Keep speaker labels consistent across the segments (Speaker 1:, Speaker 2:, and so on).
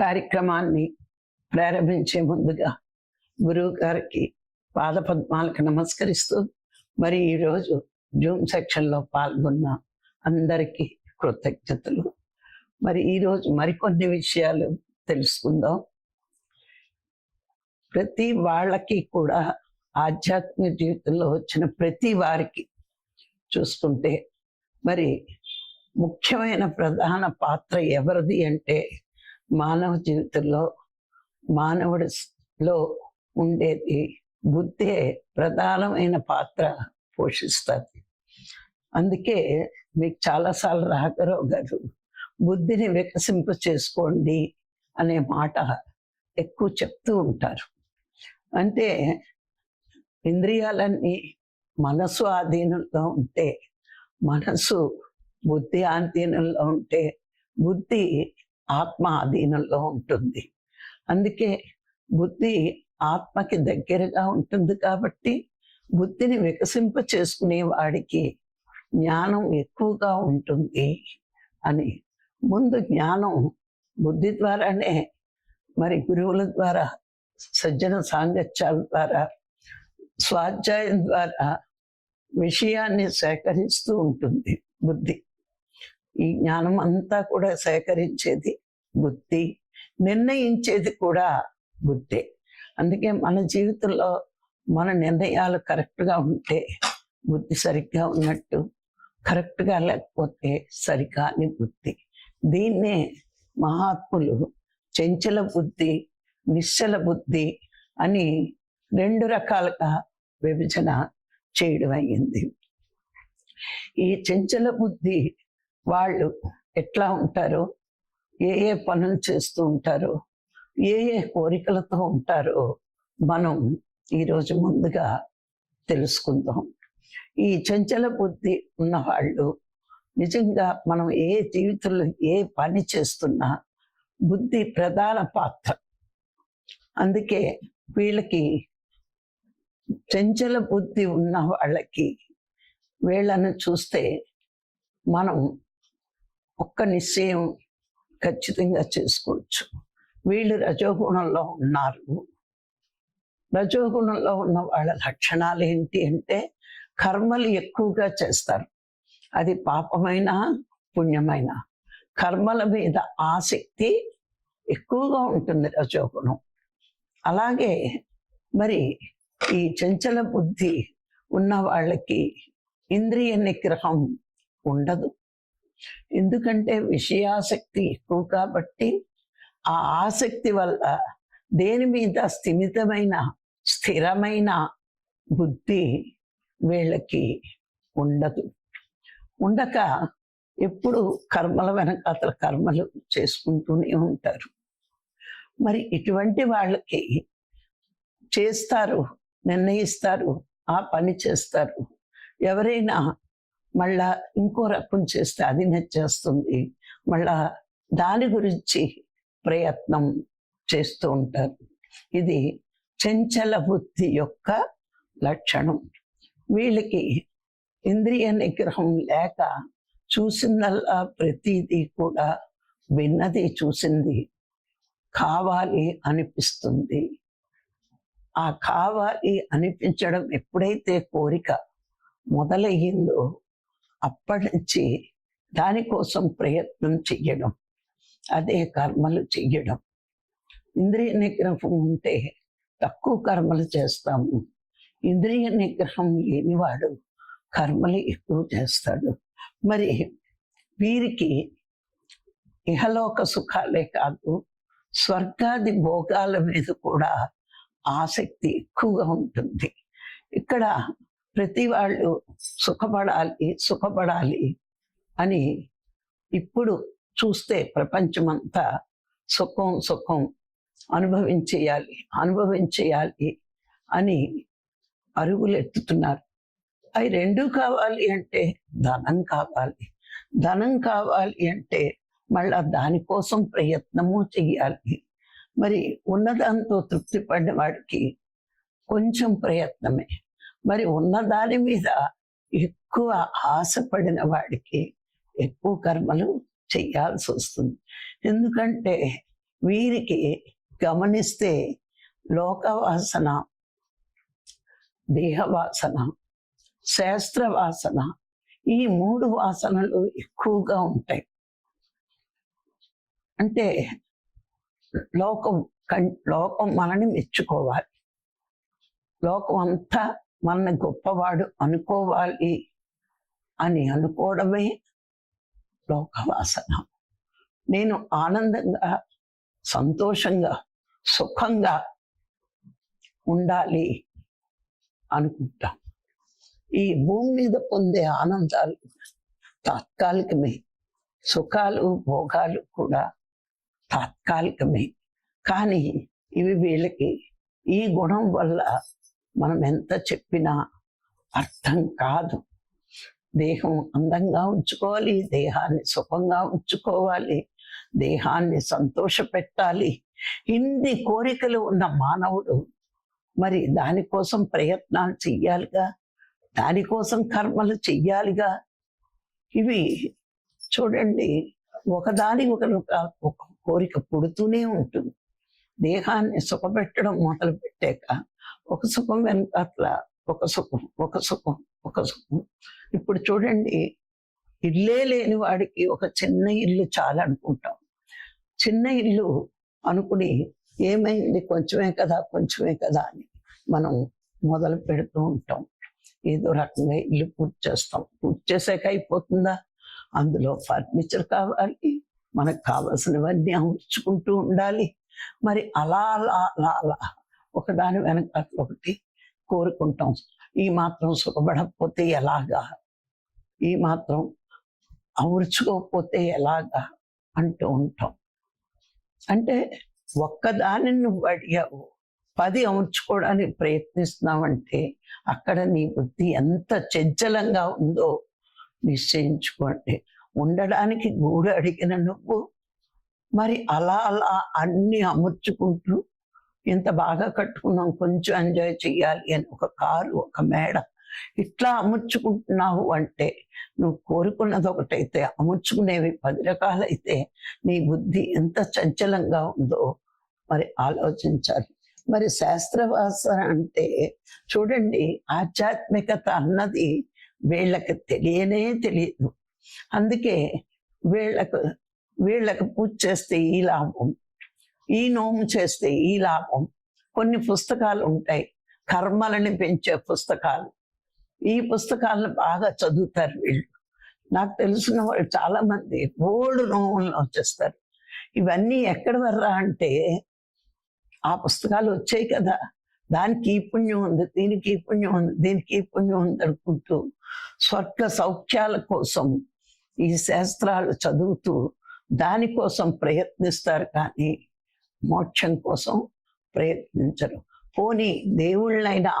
Speaker 1: కార్యక్రమాన్ని ప్రారంభించే ముందుగా గురువు గారికి పాదపద్మాలకు నమస్కరిస్తూ మరి ఈరోజు జూమ్ సెక్షన్లో పాల్గొన్న అందరికీ కృతజ్ఞతలు. మరి ఈరోజు మరికొన్ని విషయాలు తెలుసుకుందాం. ప్రతి వాళ్ళకి కూడా ఆధ్యాత్మిక జీవితంలో వచ్చిన ప్రతి వారికి చూసుకుంటే మరి ముఖ్యమైన ప్రధాన పాత్ర ఎవరిది అంటే మానవ జీవితంలో మానవుడిలో ఉండేది బుద్ధే ప్రధానమైన పాత్ర పోషిస్తుంది. అందుకే మీకు చాలాసార్లు రాఘరావు గారు బుద్ధిని వికసింప చేసుకోండి అనే మాట ఎక్కువ చెప్తూ ఉంటారు. అంటే ఇంద్రియాలన్నీ మనసు ఆధీనంలో ఉంటే మనసు బుద్ధి ఆధీనంలో ఉంటే బుద్ధి ఆత్మ అధీనంలో ఉంటుంది. అందుకే బుద్ధి ఆత్మకి దగ్గరగా ఉంటుంది కాబట్టి బుద్ధిని వికసింప చేసుకునే వాడికి జ్ఞానం ఎక్కువగా ఉంటుంది అని. ముందు జ్ఞానం బుద్ధి ద్వారానే మరి గురువుల ద్వారా సజ్జన సాంగత్యాల ద్వారా స్వాధ్యాయం ద్వారా విషయాన్ని సేకరిస్తూ ఉంటుంది బుద్ధి. ఈ జ్ఞానం అంతా కూడా సేకరించేది బుద్ధి నిర్ణయించేది కూడా బుద్ధే. అందుకే మన జీవితంలో మన నిర్ణయాలు కరెక్ట్గా ఉంటే బుద్ధి సరిగ్గా ఉన్నట్టు కరెక్ట్గా లేకపోతే సరికాని బుద్ధి. దీన్నే మహాత్ములు చెంచల బుద్ధి నిశ్చల బుద్ధి అని రెండు రకాలుగా విభజన చేయడం అయ్యింది. ఈ చెంచల బుద్ధి వాళ్ళు ఎట్లా ఉంటారో ఏ ఏ పనులు చేస్తూ ఉంటారో? ఏ ఏ కోరికలతో ఉంటారో? మనం ఈరోజు ముందుగా తెలుసుకుందాం. ఈ చంచల బుద్ధి ఉన్నవాళ్ళు నిజంగా మనం ఏ జీవితంలో ఏ పని చేస్తున్నా బుద్ధి ప్రధాన పాత్ర. అందుకే వీళ్ళకి చంచల బుద్ధి ఉన్న వాళ్ళకి వీళ్ళను చూస్తే మనం ఒక్క నిశ్చయం ఖచ్చితంగా చేసుకోవచ్చు. వీళ్ళు రజోగుణంలో ఉన్నారు. రజోగుణంలో ఉన్న వాళ్ళ లక్షణాలు ఏంటి అంటే కర్మలు ఎక్కువగా చేస్తారు. అది పాపమైన పుణ్యమైన. కర్మల మీద ఆసక్తి ఎక్కువగా ఉంటుంది రజోగుణం. అలాగే మరి ఈ చంచల బుద్ధి ఉన్న వాళ్ళకి ఇంద్రియ నిగ్రహం ఉండదు. ఎందుకంటే విషయాసక్తి ఎక్కువ కాబట్టి ఆ ఆసక్తి వల్ల దేని మీద స్థిమితమైన స్థిరమైన బుద్ధి వీళ్ళకి ఉండదు. ఉండక ఎప్పుడు కర్మల వెనక అతను కర్మలు చేసుకుంటూనే ఉంటారు. మరి ఇటువంటి వాళ్ళకి చేస్తారు నిర్ణయిస్తారు ఆ పని చేస్తారు. ఎవరైనా మళ్ళా ఇంకో రకం చేస్తే అది నచ్చేస్తుంది మళ్ళా దాని గురించి ప్రయత్నం చేస్తూ ఉంటారు. ఇది చంచల బుద్ధి యొక్క లక్షణం. వీళ్ళకి ఇంద్రియ నిగ్రహం లేక చూసిందల్లా ప్రతిదీ కూడా విన్నది చూసింది కావాలి అనిపిస్తుంది. ఆ కావాలి అనిపించడం ఎప్పుడైతే కోరిక మొదలయ్యిందో అప్పటి నుంచి దానికోసం ప్రయత్నం చెయ్యడం అదే కర్మలు చెయ్యడం. ఇంద్రియ నిగ్రహం ఉంటే తక్కువ కర్మలు చేస్తాము. ఇంద్రియ నిగ్రహం లేనివాడు కర్మలు ఎక్కువ చేస్తాడు. మరి వీరికి ఇహలోక సుఖాలే కాదు స్వర్గాది భోగాల మీద కూడా ఆసక్తి ఎక్కువగా ఉంటుంది. ఇక్కడ ప్రతి వాళ్ళు సుఖపడాలి సుఖపడాలి అని ఇప్పుడు చూస్తే ప్రపంచమంతా సుఖం సుఖం అనుభవించేయాలి అనుభవించేయాలి అని అరుగులు ఎత్తుతున్నారు అవి రెండు కావాలి అంటే ధనం కావాలి. ధనం కావాలి అంటే మళ్ళా దానికోసం ప్రయత్నము చెయ్యాలి. మరి ఉన్నదాంతో తృప్తి పడిన వాడికి కొంచెం ప్రయత్నమే. మరి ఉన్న దాని మీద ఎక్కువ ఆశపడిన వాడికి ఎక్కువ కర్మలు చేయాల్సి వస్తుంది. ఎందుకంటే వీరికి గమనిస్తే లోకవాసన దేహవాసన శాస్త్ర వాసన ఈ మూడు వాసనలు ఎక్కువగా ఉంటాయి. అంటే లోకం కం లోకం మనని మెచ్చుకోవాలి. లోకం అంతా మన గొప్పవాడు అనుకోవాలి అని అనుకోవడమే లోకవాసన. నేను ఆనందంగా సంతోషంగా సుఖంగా ఉండాలి అనుకుంటాం. ఈ భూమి మీద పొందే ఆనందాలు తాత్కాలికమే. సుఖాలు భోగాలు కూడా తాత్కాలికమే. కానీ ఇవి వీళ్ళకి ఈ గుణం వల్ల మనం ఎంత చెప్పినా అర్థం కాదు. దేహం అందంగా ఉంచుకోవాలి దేహాన్ని సుఖంగా ఉంచుకోవాలి దేహాన్ని సంతోష పెట్టాలి ఇన్ని కోరికలు ఉన్న మానవుడు మరి దానికోసం ప్రయత్నాలు చెయ్యాలిగా? దానికోసం కర్మలు చెయ్యాలిగా? ఇవి చూడండి ఒకదాని ఒకరు ఒక కోరిక పుడుతూనే ఉంటుంది. దేహాన్ని సుఖపెట్టడం మొదలు పెట్టాక ఒక సుఖం వెనకాతల ఒక సుఖం ఒక సుఖం ఒక సుఖం. ఇప్పుడు చూడండి ఇల్లే లేని వాడికి ఒక చిన్న ఇల్లు చాలా అనుకుంటాం చిన్న ఇల్లు అనుకుని ఏమైంది కొంచెమే కదా కొంచెమే కదా అని మనం మొదలు పెడుతూ ఉంటాం. ఏదో రకంగా ఇల్లు పూర్తి చేస్తాం. పూర్తి చేసాక అయిపోతుందా? అందులో ఫర్నిచర్ కావాలి మనకు కావలసినవన్నీ అమర్చుకుంటూ ఉండాలి. మరి అలా అలా అలా అలా ఒకదాని వెనక ఒకటి కోరుకుంటాం. ఈ మాత్రం సుఖపడకపోతే ఎలాగా? ఈ మాత్రం అమర్చుకోకపోతే ఎలాగా? అంటూ ఉంటాం. అంటే ఒక్కదాని నువ్వు అడిగావు పది అమర్చుకోవడానికి ప్రయత్నిస్తున్నావంటే అక్కడ నీ బుద్ధి ఎంత చంచలంగా ఉందో నిశ్చయించుకోండి. ఉండడానికి గూడు అడిగిన నువ్వు మరి అలా అలా అన్ని అమర్చుకుంటూ ఇంత బాగా కట్టుకున్నాం కొంచెం ఎంజాయ్ చేయాలి అని ఒక కారు ఒక మేడ ఇట్లా అమర్చుకుంటున్నావు అంటే నువ్వు కోరుకున్నది ఒకటైతే అమర్చుకునేవి పది రకాలైతే నీ బుద్ధి ఎంత చంచలంగా ఉందో మరి ఆలోచించాలి. మరి శాస్త్రవాసన అంటే చూడండి ఆధ్యాత్మికత అన్నది వీళ్ళకి తెలియనే తెలియదు. అందుకే వీళ్ళకు వీళ్ళకి పూజ చేస్తే ఈ లాభం. ఈ నోము చేస్తే ఈ లాభం. కొన్ని పుస్తకాలు ఉంటాయి. కర్మలని పెంచే పుస్తకాలు. ఈ పుస్తకాలను బాగా చదువుతారు వీళ్ళు. నాకు తెలిసిన వాళ్ళు చాలా మంది బోల్డ్ నోములను వచ్చేస్తారు. ఇవన్నీ ఎక్కడ వర్రా అంటే ఆ పుస్తకాలు వచ్చాయి కదా. దానికి ఈ పుణ్యం ఉంది దీనికి ఈ పుణ్యం ఉంది దీనికి ఈ పుణ్యం ఉంది అనుకుంటూ స్వర్గ సౌఖ్యాల కోసం ఈ శాస్త్రాలు చదువుతూ దానికోసం ప్రయత్నిస్తారు కానీ మోక్షం కోసం ప్రయత్నించరు. పోనీ దేవుళ్ళైనా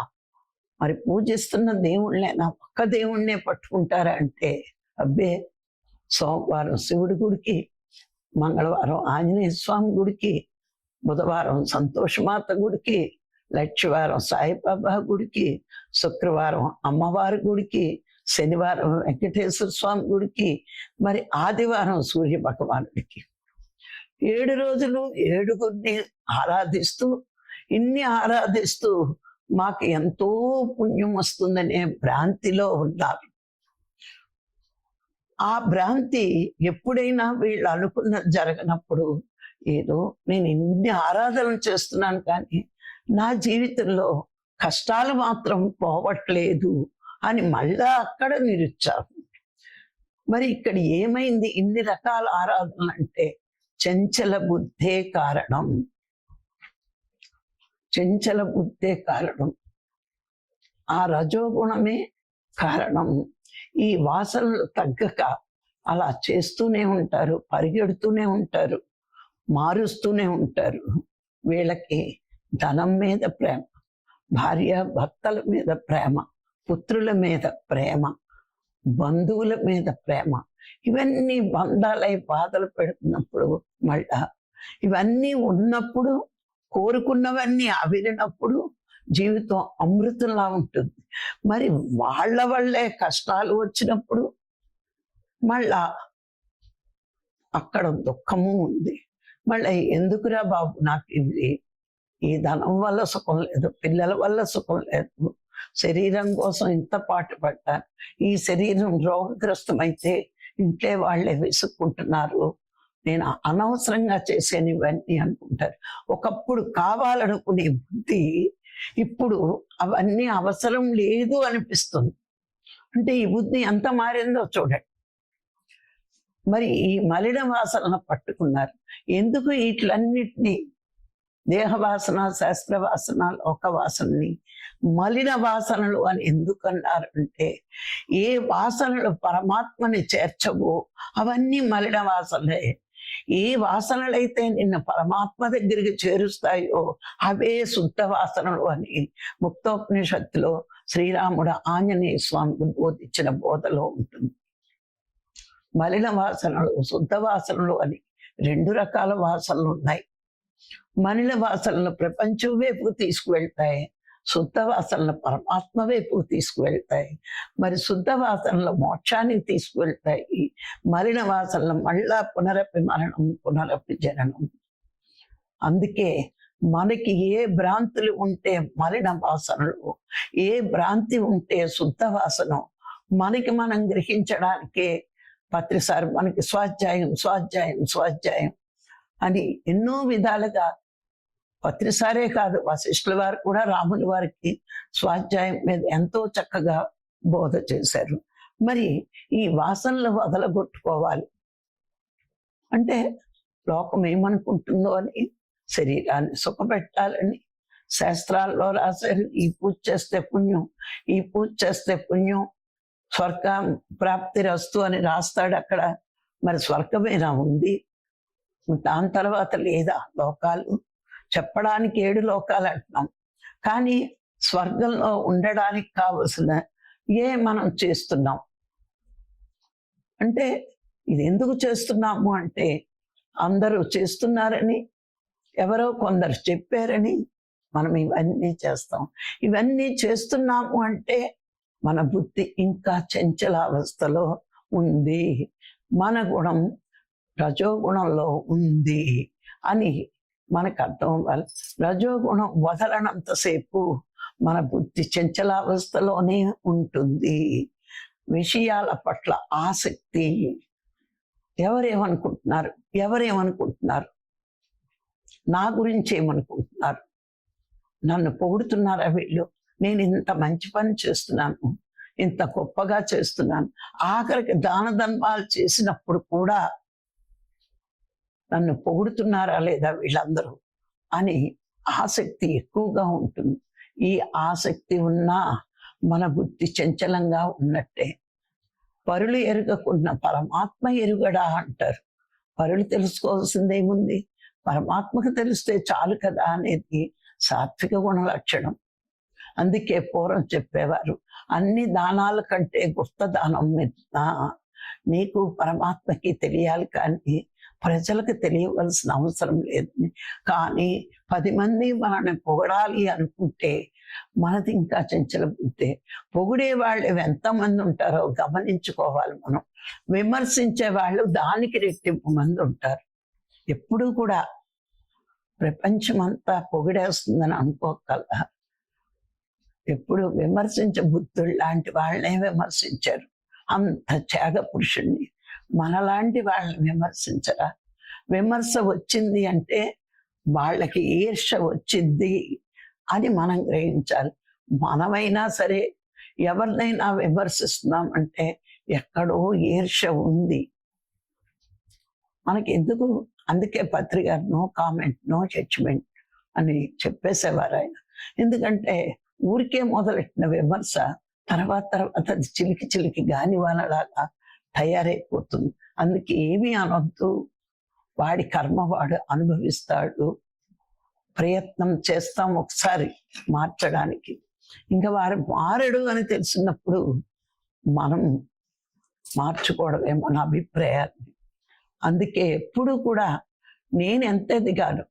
Speaker 1: మరి పూజిస్తున్న దేవుళ్ళైనా ఒక్క దేవుణ్ణే పట్టుకుంటారా అంటే అబ్బే సోమవారం శివుడి గుడికి మంగళవారం ఆంజనేయ స్వామి గుడికి బుధవారం సంతోషమాత గుడికి లక్షవారం సాయిబాబా గుడికి శుక్రవారం అమ్మవారి గుడికి శనివారం వెంకటేశ్వర స్వామి గుడికి మరి ఆదివారం సూర్య భగవానుడికి ఏడు రోజులు ఏడుగురిని ఆరాధిస్తూ ఇన్ని ఆరాధిస్తూ మాకు ఎంతో పుణ్యం వస్తుందనే భ్రాంతిలో ఉన్నారు ఆ భ్రాంతి ఎప్పుడైనా వీళ్ళు అనుకున్న జరగనప్పుడు ఏదో నేను ఇన్ని ఆరాధనలు చేస్తున్నాను కానీ నా జీవితంలో కష్టాలు మాత్రం పోవట్లేదు అని మళ్ళా అక్కడ నిరుచ్చారు. మరి ఇక్కడ ఏమైంది? ఇన్ని రకాల ఆరాధనలు అంటే చంచల బుద్ధే కారణం. చంచల బుద్ధే కారణం. ఆ రజోగుణమే కారణం. ఈ వాసనలు తగ్గక అలా చేస్తూనే ఉంటారు పరిగెడుతూనే ఉంటారు మారుస్తూనే ఉంటారు. వీళ్ళకి ధనం మీద ప్రేమ భార్య భక్తల మీద ప్రేమ పుత్రుల మీద ప్రేమ బంధువుల మీద ప్రేమ ఇవన్నీ బంధాలై బాధలు పెడుతున్నప్పుడు మళ్ళా ఇవన్నీ ఉన్నప్పుడు కోరుకున్నవన్నీ అవిరినప్పుడు జీవితం అమృతంలా ఉంటుంది. మరి వాళ్ళ వల్లే కష్టాలు వచ్చినప్పుడు మళ్ళా అక్కడ దుఃఖము ఉంది. మళ్ళీ ఎందుకురా బాబు నాకు ఇది? ఈ ధనం వల్ల సుఖం లేదు పిల్లల వల్ల సుఖం లేదు. శరీరం కోసం ఇంత పాటు పడ్డాను ఈ శరీరం రోగగ్రస్తమైతే ఇంట్లో వాళ్ళే విసుక్కుంటున్నారు. నేను అనవసరంగా చేసాను ఇవన్నీ అనుకుంటారు. ఒకప్పుడు కావాలనుకునే బుద్ధి ఇప్పుడు అవన్నీ అవసరం లేదు అనిపిస్తుంది. అంటే ఈ బుద్ధి ఎంత మారిందో చూడండి. మరి ఈ మలిన వాసన పట్టుకున్నారు. ఎందుకు వీటిలన్నిటినీ దేహ వాసన శాస్త్ర వాసన లోక వాసనని మలిన వాసనలు అని ఎందుకు అన్నారంటే ఏ వాసనలు పరమాత్మని చేర్చవో అవన్నీ మలిన వాసనలే. ఏ వాసనలైతే నిన్న పరమాత్మ దగ్గరికి చేరుస్తాయో అవే శుద్ధ వాసనలు అని ముక్తోపనిషత్తులో శ్రీరాముడు ఆంజనేయ స్వామికి బోధించిన బోధలో ఉంటుంది. మలిన వాసనలు శుద్ధ వాసనలు అని రెండు రకాల వాసనలు ఉన్నాయి. మనిల వాసనలు ప్రపంచం వైపుకు తీసుకువెళ్తాయి. శుద్ధ వాసనలు పరమాత్మ వైపుకు తీసుకువెళ్తాయి. మరి శుద్ధ వాసనలు మోక్షానికి తీసుకువెళ్తాయి. మలిన వాసనలు మళ్ళా పునరపి మరణం పునరపి జననం అందుకే మనకి ఏ భ్రాంతులు ఉంటే మలిన వాసనలు ఏ భ్రాంతి ఉంటే శుద్ధ వాసన మనకి మనం గ్రహించడానికే. పత్రిసారి మనకి స్వాధ్యాయం స్వాధ్యాయం స్వాధ్యాయం. అని ఎన్నో విధాలుగా పత్రిసారే కాదు వశిష్ఠుల వారు కూడా రాముల వారికి స్వాధ్యాయం మీద ఎంతో చక్కగా బోధ చేశారు. మరి ఈ వాసనలు వదలగొట్టుకోవాలి. అంటే లోకం ఏమనుకుంటుందో అని శరీరాన్ని సుఖపెట్టాలని శాస్త్రాల్లో రాశారు ఈ పూజ చేస్తే పుణ్యం ఈ పూజ చేస్తే పుణ్యం స్వర్గం ప్రాప్తి రస్తు అని రాస్తాడు అక్కడ. మరి స్వర్గమేనా ఉంది? దాని తర్వాత లేదా లోకాలు? చెప్పడానికి ఏడు లోకాలు అంటున్నాం. కానీ స్వర్గంలో ఉండడానికి కావలసిన ఏ మనం చేస్తున్నాం? అంటే ఇది ఎందుకు చేస్తున్నాము అంటే అందరూ చేస్తున్నారని ఎవరో కొందరు చెప్పారని మనం ఇవన్నీ చేస్తాం. ఇవన్నీ చేస్తున్నాము అంటే మన బుద్ధి ఇంకా చంచలావస్థలో ఉంది. మన గుణం రజోగుణంలో ఉంది అని మనకు అర్థం అవ్వాలి రజోగుణం వదలనంతసేపు మన బుద్ధి చంచలావస్థలోనే ఉంటుంది. విషయాల పట్ల ఆసక్తి ఎవరేమనుకుంటున్నారు? ఎవరేమనుకుంటున్నారు? నా గురించి ఏమనుకుంటున్నారు నన్ను పొగుడుతున్నారా వీళ్ళు? నేను ఇంత మంచి పని చేస్తున్నాను. ఇంత గొప్పగా చేస్తున్నాను. ఆఖరికి దాన ధర్మాలు చేసినప్పుడు కూడా నన్ను పొగుడుతున్నారా లేదా వీళ్ళందరూ అని ఆసక్తి ఎక్కువగా ఉంటుంది. ఈ ఆసక్తి ఉన్నా మన బుద్ధి చంచలంగా ఉన్నట్టే. పరులు ఎరగకున్న పరమాత్మ ఎరుగడా అంటారు. పరులు తెలుసుకోవాల్సిందేముంది పరమాత్మకు తెలిస్తే చాలు కదా అనేది సాత్విక గుణ లక్షణం అందుకే పూర్వం చెప్పేవారు అన్ని దానాల కంటే గుప్త దానం మీద నీకు పరమాత్మకి తెలియాలి కానీ ప్రజలకు తెలియవలసిన అవసరం లేదు. కానీ పది మంది మనల్ని పొగడాలి అనుకుంటే మనది ఇంకా చెంచల బుద్ధి. పొగిడే వాళ్ళు ఎంతమంది ఉంటారో గమనించుకోవాలి మనం. విమర్శించే వాళ్ళు దానికి రెట్టింపు మంది ఉంటారు. ఎప్పుడూ కూడా ప్రపంచమంతా పొగిడేస్తుందని అనుకోగల ఎప్పుడు విమర్శించ బుద్ధుడు లాంటి వాళ్ళనే విమర్శించారు. అంత త్యాగ పురుషుణ్ణి. మనలాంటి వాళ్ళని విమర్శించరా? విమర్శ వచ్చింది అంటే వాళ్ళకి ఈర్ష వచ్చింది అని మనం గ్రహించాలి. మనమైనా సరే ఎవరినైనా విమర్శిస్తున్నాం అంటే ఎక్కడో ఈర్ష ఉంది. మనకి ఎందుకు? అందుకే పత్రిక నో కామెంట్ నో జడ్జ్మెంట్ అని చెప్పేసేవారు ఆయన. ఎందుకంటే ఊరికే మొదలెట్టిన విమర్శ తర్వాత తర్వాత అది చిలికి చిలికి గాని వాళ్ళలాగా తయారైపోతుంది. అందుకే ఏమీ అనొద్దు. వాడి కర్మ వాడు అనుభవిస్తాడు. ప్రయత్నం చేస్తాం ఒకసారి మార్చడానికి. ఇంకా వారు మారడు అని తెలిసినప్పుడు మనం మార్చుకోవడమేమో నా అభిప్రాయాన్ని అందుకే ఎప్పుడు కూడా నేను ఎంత ఎదిగాను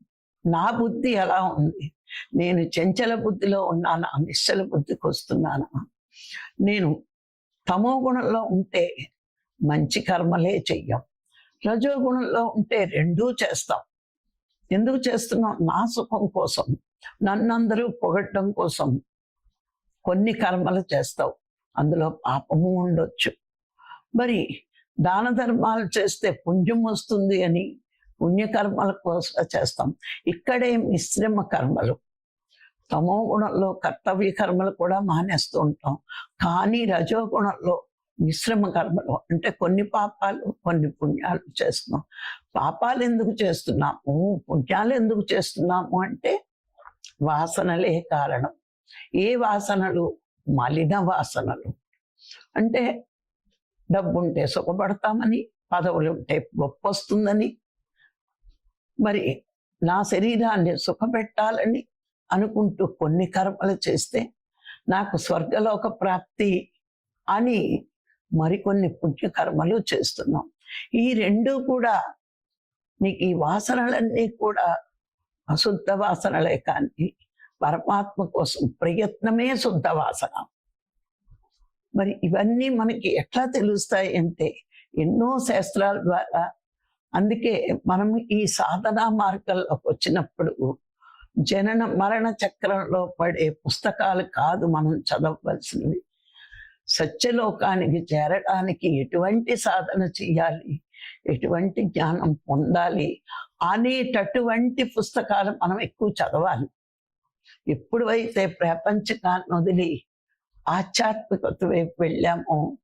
Speaker 1: నా బుద్ధి ఎలా ఉంది నేను చెంచల బుద్ధిలో ఉన్నానా నిశ్చల బుద్ధికి వస్తున్నానా? నేను తమో గుణంలో ఉంటే మంచి కర్మలే చెయ్యం. రజో గుణంలో ఉంటే రెండూ చేస్తాం. ఎందుకు చేస్తున్నాం? నా సుఖం కోసం నన్నందరూ పొగట్టడం కోసం కొన్ని కర్మలు చేస్తావు. అందులో పాపము ఉండొచ్చు. మరి దాన ధర్మాలు చేస్తే పుణ్యం వస్తుంది అని పుణ్యకర్మల కోసం చేస్తాం. ఇక్కడే మిశ్రమ కర్మలు. తమో గుణంలో కర్తవ్య కర్మలు కూడా మానేస్తూ ఉంటాం. కానీ రజో గుణంలో మిశ్రమ కర్మలు అంటే కొన్ని పాపాలు కొన్ని పుణ్యాలు చేస్తున్నాం. పాపాలు ఎందుకు చేస్తున్నాము? పుణ్యాలు ఎందుకు చేస్తున్నాము అంటే వాసనలే కారణం. ఏ వాసనలు? మలిన వాసనలు. అంటే డబ్బుంటే సుఖపడతామని పదవులు ఉంటే గొప్ప వస్తుందని మరి నా శరీరాన్ని సుఖపెట్టాలని అనుకుంటూ కొన్ని కర్మలు చేస్తే నాకు స్వర్గలోక ప్రాప్తి అని మరికొన్ని పుణ్యకర్మలు చేస్తున్నాం. ఈ రెండు కూడా నీకు ఈ వాసనలన్నీ కూడా అశుద్ధ వాసనలే కానీ పరమాత్మ కోసం ప్రయత్నమే శుద్ధ వాసన. మరి ఇవన్నీ మనకి ఎట్లా తెలుస్తాయి అంటే ఎన్నో శాస్త్రాల ద్వారా అందుకే మనం ఈ సాధనా మార్గంలోకి వచ్చినప్పుడు జనన మరణ చక్రంలో పడే పుస్తకాలు కాదు మనం చదవవలసినవి. సత్యలోకానికి చేరడానికి ఎటువంటి సాధన చేయాలి? ఎటువంటి జ్ఞానం పొందాలి? అనేటటువంటి పుస్తకాలు మనం ఎక్కువ చదవాలి. ఎప్పుడైతే ప్రపంచకాన్ని వదిలి ఆధ్యాత్మికత వైపు వెళ్ళామో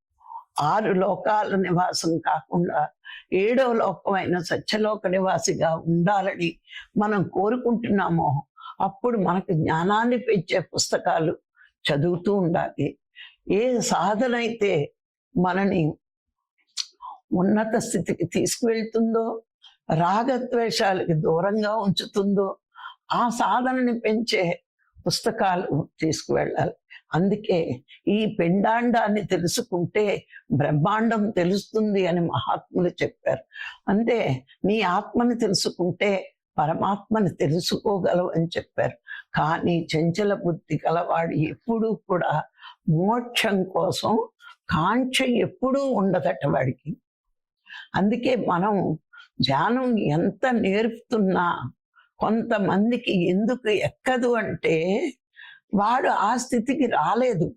Speaker 1: ఆరు లోకాల నివాసం కాకుండా ఏడవ లోకమైన సత్యలోక నివాసిగా ఉండాలని మనం కోరుకుంటున్నామో అప్పుడు మనకు జ్ఞానాన్ని పెంచే పుస్తకాలు చదువుతూ ఉండాలి. ఏ సాధన అయితే మనని ఉన్నత స్థితికి తీసుకువెళ్తుందో రాగద్వేషాలకి దూరంగా ఉంచుతుందో ఆ సాధనని పెంచే పుస్తకాలు తీసుకువెళ్ళాలి. అందుకే ఈ పిండాండాన్ని తెలుసుకుంటే బ్రహ్మాండం తెలుస్తుంది అని మహాత్ములు చెప్పారు. అంటే నీ ఆత్మని తెలుసుకుంటే పరమాత్మని తెలుసుకోగలవు అని చెప్పారు. కానీ చంచల బుద్ధి గలవాడు ఎప్పుడూ కూడా మోక్షం కోసం కాంక్ష ఎప్పుడూ ఉండదట వాడికి. అందుకే మనం ధ్యానం ఎంత నేర్పుతున్నా కొంతమందికి ఎందుకు ఎక్కదు అంటే వాడు ఆ స్థితికి రాలేదు.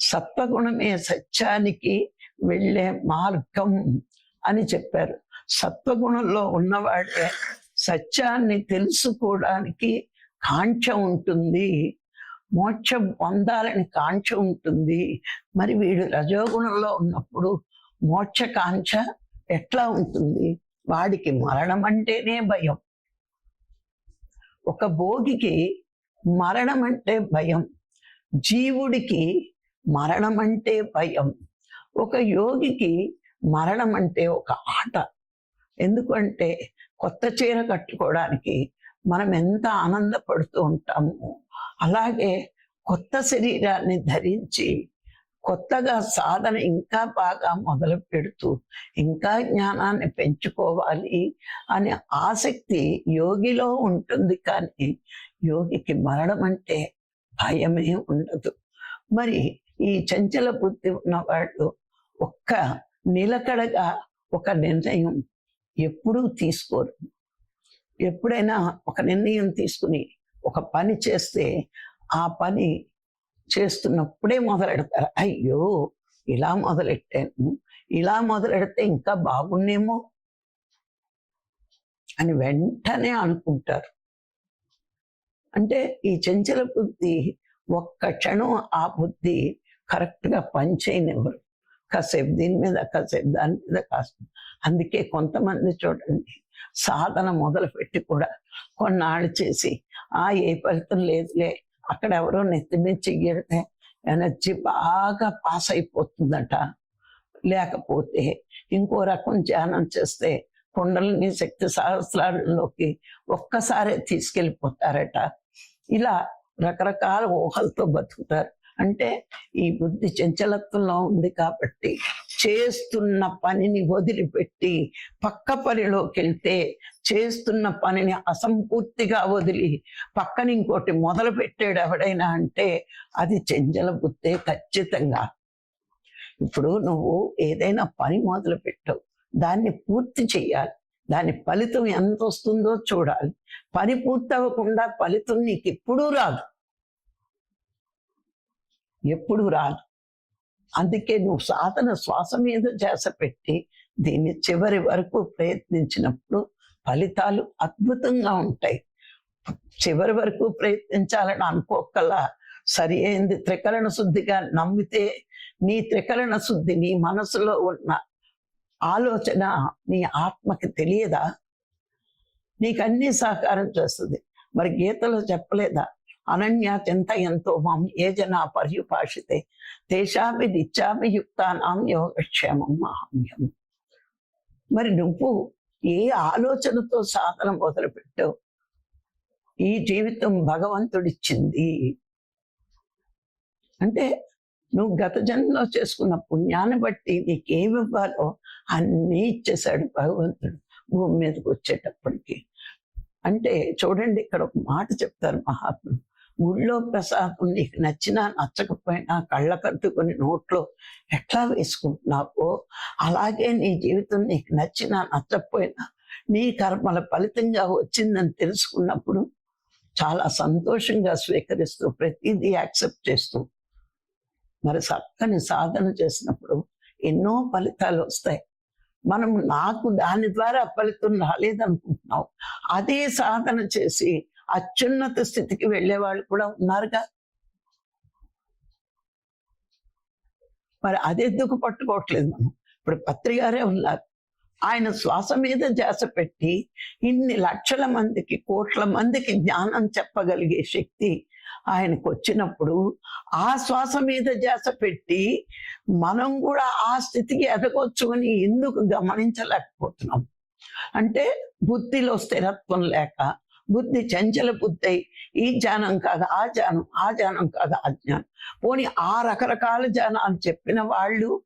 Speaker 1: సత్వగుణమే సత్యానికి వెళ్ళే మార్గం అని చెప్పారు. సత్వగుణంలో ఉన్నవాడే సత్యాన్ని తెలుసుకోవడానికి కాంక్ష ఉంటుంది. మోక్షం పొందాలని కాంక్ష ఉంటుంది. మరి వీడు రజోగుణంలో ఉన్నప్పుడు మోక్ష కాంక్ష ఎట్లా ఉంటుంది? వాడికి మరణం అంటేనే భయం. ఒక భోగికి మరణం అంటే భయం. జీవుడికి మరణం అంటే భయం. ఒక యోగికి మరణం అంటే ఒక ఆట. ఎందుకంటే కొత్త చీర కట్టుకోవడానికి మనం ఎంత ఆనందపడుతూ ఉంటాము. అలాగే కొత్త శరీరాన్ని ధరించి కొత్తగా సాధన ఇంకా బాగా మొదలు పెడుతూ ఇంకా జ్ఞానాన్ని పెంచుకోవాలి అనే ఆసక్తి యోగిలో ఉంటుంది. కానీ యోగికి మరణం అంటే భయమే ఉండదు. మరి ఈ చంచల బుద్ధి ఉన్నవాళ్ళు ఒక్క నిలకడగా ఒక నిర్ణయం ఎప్పుడూ తీసుకోరు. ఎప్పుడైనా ఒక నిర్ణయం తీసుకుని ఒక పని చేస్తే ఆ పని చేస్తున్నప్పుడే మొదలెడతారు. అయ్యో! ఇలా మొదలెట్టాను ఇలా మొదలెడితే ఇంకా బాగుండేమో అని వెంటనే అనుకుంటారు. అంటే ఈ చంచల బుద్ధి ఒక్క క్షణం ఆ బుద్ధి కరెక్ట్గా పనిచేయనివ్వరు. కాసేపు దీని మీద కాసేపు దాని మీద కాసేపు అందుకే కొంతమంది చూడండి సాధన మొదలు పెట్టి కూడా కొన్నాళ్ళు చేసి ఆ ఏ ఫలితం లేదులే అక్కడ ఎవరో నెత్తి మీద ఎనర్జీ బాగా పాస్ అయిపోతుందట. లేకపోతే ఇంకో రకం ధ్యానం చేస్తే కుండలిని శక్తి సహస్రాలలోకి ఒక్కసారే తీసుకెళ్ళిపోతారట. ఇలా రకరకాల ఊహలతో బతుకుతారు. అంటే ఈ బుద్ధి చంచలత్వంలో ఉంది కాబట్టి చేస్తున్న పనిని వదిలిపెట్టి పక్క పనిలోకి వెళ్తే చేస్తున్న పనిని అసంపూర్తిగా వదిలి పక్కన ఇంకోటి మొదలు పెట్టాడు ఎవడైనా అంటే అది చెంచల బుద్ధే ఖచ్చితంగా. ఇప్పుడు నువ్వు ఏదైనా పని మొదలు పెట్టవు దాన్ని పూర్తి చెయ్యాలి దాని ఫలితం ఎంత వస్తుందో చూడాలి. పని పూర్తవ్వకుండా ఫలితం నీకు ఎప్పుడూ రాదు. ఎప్పుడు రాదు. అందుకే నువ్వు సాధన శ్వాస మీద చేస పెట్టి దీన్ని చివరి వరకు ప్రయత్నించినప్పుడు ఫలితాలు అద్భుతంగా ఉంటాయి. చివరి వరకు ప్రయత్నించాలని అనుకోకల్లా సరి అయింది త్రికరణ శుద్ధిగా నమ్మితే నీ త్రికరణ శుద్ధి నీ మనసులో ఉన్న ఆలోచన నీ ఆత్మకి తెలియదా? నీకు అన్ని సహకారం చేస్తుంది. మరి గీతలో చెప్పలేదా? అనన్య చింత ఎంతో మాం ఏ జనా పర్యుపాషితే తేషాభి నిత్యాభి యుక్తానాం యోగక్షేమం మహామ్యం మరి నువ్వు ఏ ఆలోచనతో సాధన మొదలుపెట్టావు? ఈ జీవితం భగవంతుడిచ్చింది. అంటే నువ్వు గత జన్మలో చేసుకున్న పుణ్యాన్ని బట్టి నీకేమివ్వాలో అన్నీ ఇచ్చేశాడు భగవంతుడు భూమి మీదకి వచ్చేటప్పటికి. అంటే చూడండి ఇక్కడ ఒక మాట చెప్తారు మహాత్ముడు గుళ్ళో ప్రసాదం నీకు నచ్చినా నచ్చకపోయినా కళ్ళ కట్టుకుని నోట్లో ఎట్లా వేసుకుంటున్నావో అలాగే నీ జీవితం నీకు నచ్చినా నచ్చకపోయినా నీ కర్మల ఫలితంగా వచ్చిందని తెలుసుకున్నప్పుడు చాలా సంతోషంగా స్వీకరిస్తూ ప్రతిదీ యాక్సెప్ట్ చేస్తూ మరి చక్కని సాధన చేసినప్పుడు ఎన్నో ఫలితాలు వస్తాయి. మనం నాకు దాని ద్వారా ఫలితం రాలేదనుకుంటున్నాం. అదే సాధన చేసి అత్యున్నత స్థితికి వెళ్ళే వాళ్ళు కూడా ఉన్నారుగా. మరి అదే ఎందుకు పట్టుకోవట్లేదు మనం? ఇప్పుడు పత్రికారే ఉన్నారు. ఆయన శ్వాస మీద ధ్యాస పెట్టి ఇన్ని లక్షల మందికి కోట్ల మందికి జ్ఞానం చెప్పగలిగే శక్తి ఆయనకు వచ్చినప్పుడు ఆ శ్వాస మీద ధ్యాస పెట్టి మనం కూడా ఆ స్థితికి ఎదగొచ్చు అని ఎందుకు గమనించలేకపోతున్నాం? అంటే బుద్ధిలో స్థిరత్వం లేక బుద్ధి చంచల బుద్ధి అయి ఈ జ్ఞానం కాదు ఆ జ్ఞానం ఆ జ్ఞానం కాదు ఆ జ్ఞానం. పోనీ ఆ రకరకాల జ్ఞానాలు చెప్పిన వాళ్ళు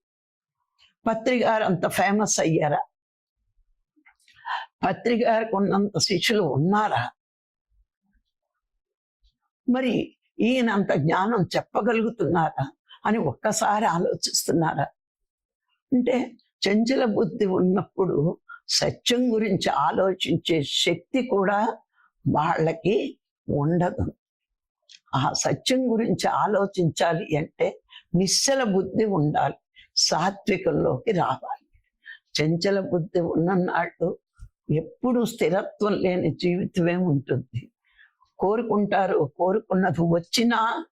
Speaker 1: పత్రికారు అంత ఫేమస్ అయ్యారా? పత్రికారికి ఉన్నంత శిష్యులు ఉన్నారా? మరి ఈయనంత జ్ఞానం చెప్పగలుగుతున్నారా అని ఒక్కసారి ఆలోచిస్తున్నారా? అంటే చంచల బుద్ధి ఉన్నప్పుడు సత్యం గురించి ఆలోచించే శక్తి కూడా వాళ్ళకి ఉండదు. ఆ సత్యం గురించి ఆలోచించాలి అంటే నిశ్చల బుద్ధి ఉండాలి. సాత్వికంలోకి రావాలి. చంచల బుద్ధి ఉన్ననాళ్ళు ఎప్పుడు స్థిరత్వం లేని జీవితమే ఉంటుంది. కోరుకుంటారు కోరుకున్నది వచ్చినా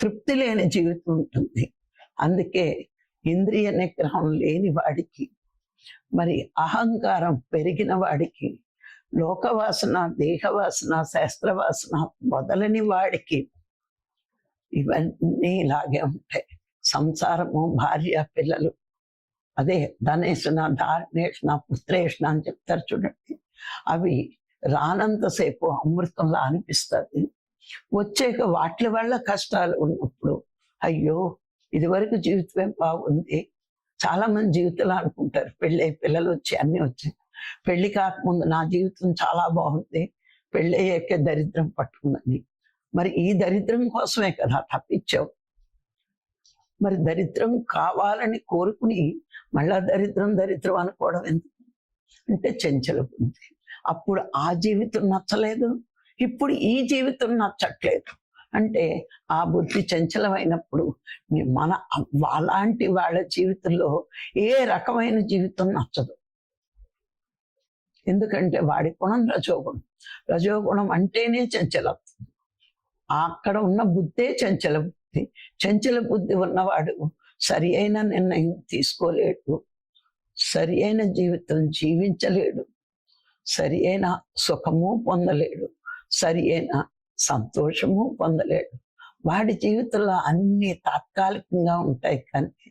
Speaker 1: తృప్తి లేని జీవితం ఉంటుంది. అందుకే ఇంద్రియ నిగ్రహం లేని వాడికి మరి అహంకారం పెరిగిన వాడికి లోకవాసన దేహవాసన శాస్త్రవాసన మొదలని వాడికి ఇవన్నీ ఇలాగే ఉంటాయి. సంసారము భార్య పిల్లలు. అదే ధనేషణ ధారణేషణ పుత్రేషణ అని చెప్తారు చూడండి. అవి రానంతసేపు అమృతంలా అనిపిస్తుంది. వచ్చాక వాటి వల్ల కష్టాలు ఉన్నప్పుడు అయ్యో ఇదివరకు జీవితమే బాగుంది. చాలా మంది జీవితాలు అనుకుంటారు పెళ్ళి పిల్లలు వచ్చి అన్ని వచ్చాయి. పెళ్ళి కాకముందు నా జీవితం చాలా బాగుంది. పెళ్ళి అయ్యాకే దరిద్రం పట్టుకుందని మరి ఈ దరిద్రం కోసమే కదా తప్పించావు. మరి దరిద్రం కావాలని కోరుకుని మళ్ళా దరిద్రం దరిద్రం అనుకోవడం ఎందుకు? అంటే చంచల అప్పుడు ఆ జీవితం నచ్చలేదు. ఇప్పుడు ఈ జీవితం నచ్చట్లేదు. అంటే ఆ బుద్ధి చంచలమైనప్పుడు మన అలాంటి వాళ్ళ జీవితంలో ఏ రకమైన జీవితం నచ్చదు. ఎందుకంటే వాడి గుణం రజోగుణం. రజోగుణం అంటేనే చంచలత్వం అక్కడ ఉన్న బుద్ధే చంచల బుద్ధి. చంచల బుద్ధి ఉన్నవాడు సరి అయిన నిర్ణయం తీసుకోలేడు. సరి అయిన జీవితం జీవించలేడు. సరి అయిన సుఖము పొందలేడు. సరి అయిన సంతోషము పొందలేడు. వాడి జీవితంలో అన్ని తాత్కాలికంగా ఉంటాయి కానీ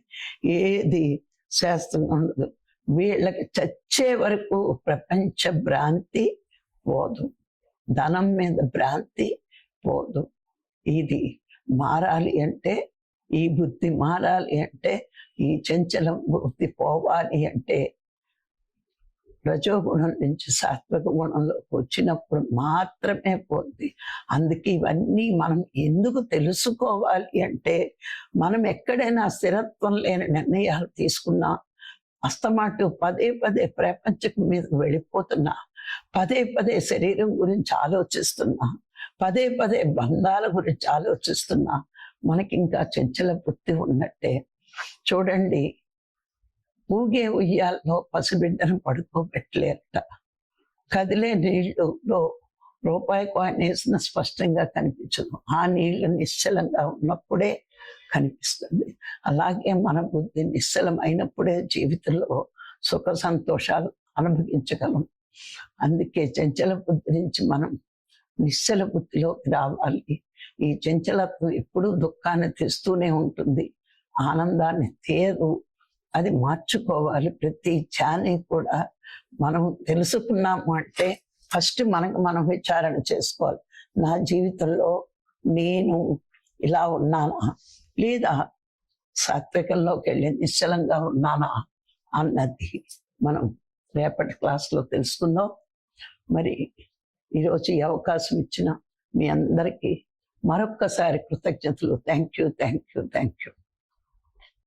Speaker 1: ఏది శాస్త్రంగా ఉండదు. వీళ్ళకి చచ్చే వరకు ప్రపంచ భ్రాంతి పోదు. ధనం మీద భ్రాంతి పోదు. ఇది మారాలి అంటే ఈ బుద్ధి మారాలి అంటే ఈ చంచలం బుద్ధి పోవాలి అంటే రజోగుణం నుంచి సాత్విక గుణంలోకి వచ్చినప్పుడు మాత్రమే పోద్ది. అందుకే ఇవన్నీ మనం ఎందుకు తెలుసుకోవాలి అంటే మనం ఎక్కడైనా స్థిరత్వం లేని నిర్ణయాలు తీసుకున్నా అస్తమాటు పదే పదే ప్రపంచం మీద వెళ్ళిపోతున్నా పదే పదే శరీరం గురించి ఆలోచిస్తున్నా పదే పదే బంధాల గురించి ఆలోచిస్తున్నా మనకి ఇంకా చెంచల బుద్ధి ఉన్నట్టే. చూడండి ఊగే ఉయ్యాల్లో పసిబిడ్డను పడుకోబెట్టలేరట. కదిలే నీళ్ళలో రూపాయి కాయిన్ వేసిన స్పష్టంగా కనిపించదు. ఆ నీళ్ళు నిశ్చలంగా ఉన్నప్పుడే కనిపిస్తుంది. అలాగే మన బుద్ధి నిశ్చలం అయినప్పుడే జీవితంలో సుఖ సంతోషాలు అనుభవించగలం. అందుకే చంచల బుద్ధి నుంచి మనం నిశ్చల బుద్ధిలోకి రావాలి. ఈ చంచలత్వం ఎప్పుడూ దుఃఖాన్ని తెస్తూనే ఉంటుంది. ఆనందాన్ని తేరు అది మార్చుకోవాలి. ప్రతి ఛానీ కూడా మనం తెలుసుకున్నాము అంటే ఫస్ట్ మనకు మనం విచారణ చేసుకోవాలి. నా జీవితంలో నేను ఇలా ఉన్నానా? లేదా సాత్వికంలోకి వెళ్ళి నిశ్చలంగా ఉన్నానా? అన్నది మనం రేపటి క్లాస్లో తెలుసుకుందాం. మరి ఈరోజు ఈ అవకాశం ఇచ్చిన మీ అందరికీ మరొక్కసారి కృతజ్ఞతలు. Thank you thank you thank you